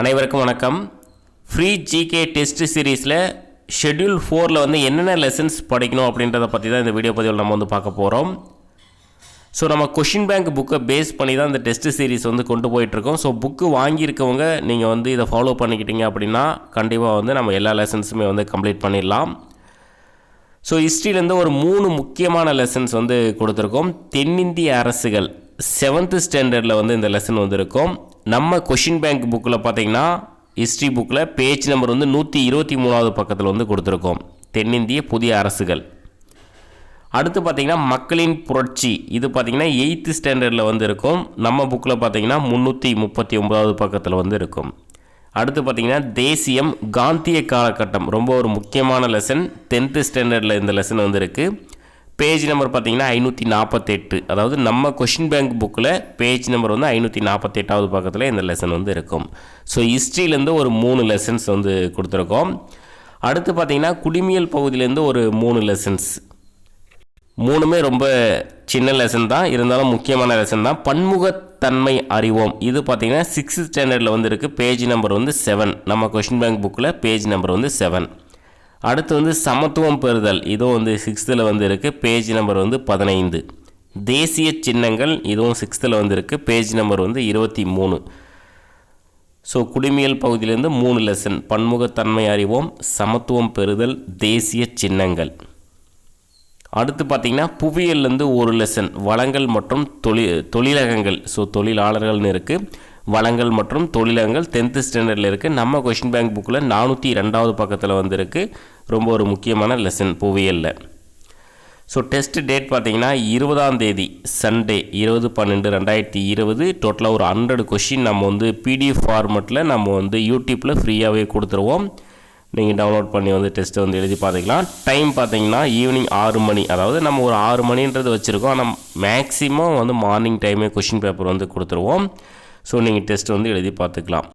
அனைவருக்கும் வணக்கம். Free GK test சீரீஸில் ஷெட்யூல் ஃபோரில் வந்து என்னென்ன லெசன்ஸ் படிக்கணும் அப்படின்றத பற்றி தான் இந்த வீடியோ பதிவில் நம்ம வந்து பார்க்க போகிறோம் ஸோ நம்ம கொஷின் பேங்க் புக்கை பேஸ் பண்ணி தான் இந்த டெஸ்ட் சீரிஸ் வந்து கொண்டு போயிட்டுருக்கோம். ஸோ புக்கு வாங்கியிருக்கவங்க நீங்கள் வந்து இதை ஃபாலோ பண்ணிக்கிட்டீங்க அப்படின்னா கண்டிப்பாக வந்து நம்ம எல்லா லெசன்ஸுமே வந்து கம்ப்ளீட் பண்ணிடலாம். ஸோ ஹிஸ்ட்ரியிலேருந்து ஒரு மூணு முக்கியமான லெசன்ஸ் வந்து கொடுத்துருக்கோம். தென்னிந்திய அரசுகள் செவன்த்து ஸ்டாண்டர்டில் வந்து இந்த லெசன் வந்து இருக்கும் நம்ம கொஷின் பேங்க் புக்கில் பார்த்தீங்கன்னா ஹிஸ்ட்ரி புக்கில் பேஜ் நம்பர் வந்து நூற்றி இருபத்தி மூணாவது பக்கத்தில் வந்து கொடுத்துருக்கோம். தென்னிந்திய புதிய அரசுகள். அடுத்து பார்த்தீங்கன்னா மக்களின் புரட்சி. இது பார்த்தீங்கன்னா எயித்து ஸ்டாண்டர்டில் வந்து இருக்கும். நம்ம புக்கில் பார்த்தீங்கன்னா முந்நூற்றி முப்பத்தி ஒன்பதாவது பக்கத்தில் வந்து இருக்கும். அடுத்து பார்த்தீங்கன்னா தேசியம் காந்திய காலகட்டம். ரொம்ப ஒரு முக்கியமான லெசன் டென்த்து ஸ்டாண்டர்டில் இந்த லெசன் வந்து இருக்குது பேஜ் நம்பர் பார்த்தீங்கன்னா ஐநூற்றி நாற்பத்தெட்டு அதாவது நம்ம கொஷின் பேங்க் புக்கில் பேஜ் நம்பர் வந்து ஐநூற்றி நாற்பத்தெட்டாவது பக்கத்தில் இந்த லெசன் வந்து இருக்கும். ஸோ ஹிஸ்ட்ரியிலேருந்து ஒரு மூணு லெசன்ஸ் வந்து கொடுத்துருக்கோம். அடுத்து பார்த்தீங்கன்னா குடிமியல் பகுதியிலேருந்து ஒரு மூணு லெசன்ஸ் மூணுமே ரொம்ப சின்ன லெசன் தான். இருந்தாலும் முக்கியமான லெசன் தான். பன்முகத்தன்மை அறிவோம். இது பார்த்திங்கன்னா சிக்ஸ்த் ஸ்டாண்டர்டில் வந்து இருக்குது பேஜ் நம்பர் வந்து செவன் நம்ம கொஷின் பேங்க் புக்கில் பேஜ் நம்பர் வந்து செவன் அடுத்து வந்து சமத்துவம் பெறுதல். இதுவும் வந்து சிக்ஸ்த்தில் வந்து இருக்குது பேஜ் நம்பர் வந்து பதினைந்து. தேசிய சின்னங்கள் இதுவும் சிக்ஸ்த்தில் வந்திருக்கு. பேஜ் நம்பர் வந்து இருபத்தி மூணு. ஸோ குடிமியல் பகுதியிலேருந்து மூணு லெசன் பன்முகத்தன்மை அறிவோம் சமத்துவம் பெறுதல் தேசிய சின்னங்கள். அடுத்து பார்த்திங்கன்னா புவியியல்லேருந்து ஒரு லெசன் வளங்கள் மற்றும் தொழில் தொழிலகங்கள். ஸோ தொழிலாளர்கள்னு இருக்குது வளங்கள் மற்றும் தொழிலகங்கள் டென்த்து ஸ்டாண்டர்டில் இருக்குது நம்ம கொஷின் பேங்க் புக்கில் நானூற்றி ரெண்டாவது பக்கத்தில் வந்திருக்கு. ரொம்ப ஒரு முக்கியமான லெசன் புவியலில் ஸோ டெஸ்ட் டேட் பார்த்தீங்கன்னா இருபதாம் தேதி சண்டே இருபது பன்னெண்டு ரெண்டாயிரத்தி இருபது. டோட்டலாக ஒரு ஹண்ட்ரட் கொஷின் நம்ம வந்து பிடிஎஃப் ஃபார்மெட்டில் நம்ம வந்து யூடியூப்பில் ஃப்ரீயாகவே கொடுத்துருவோம். நீங்கள் டவுன்லோட் பண்ணி வந்து டெஸ்ட்டை வந்து எழுதி பார்த்துக்கலாம். டைம் பார்த்தீங்கன்னா ஈவினிங் ஆறு மணி. அதாவது நம்ம ஒரு ஆறு மணின்றது வச்சுருக்கோம். ஆனால் மேக்ஸிமம் வந்து மார்னிங் டைமே கொஷின் பேப்பர் வந்து கொடுத்துருவோம். ஸோ நீங்கள் டெஸ்ட் வந்து எழுதி பார்த்துக்கலாம்.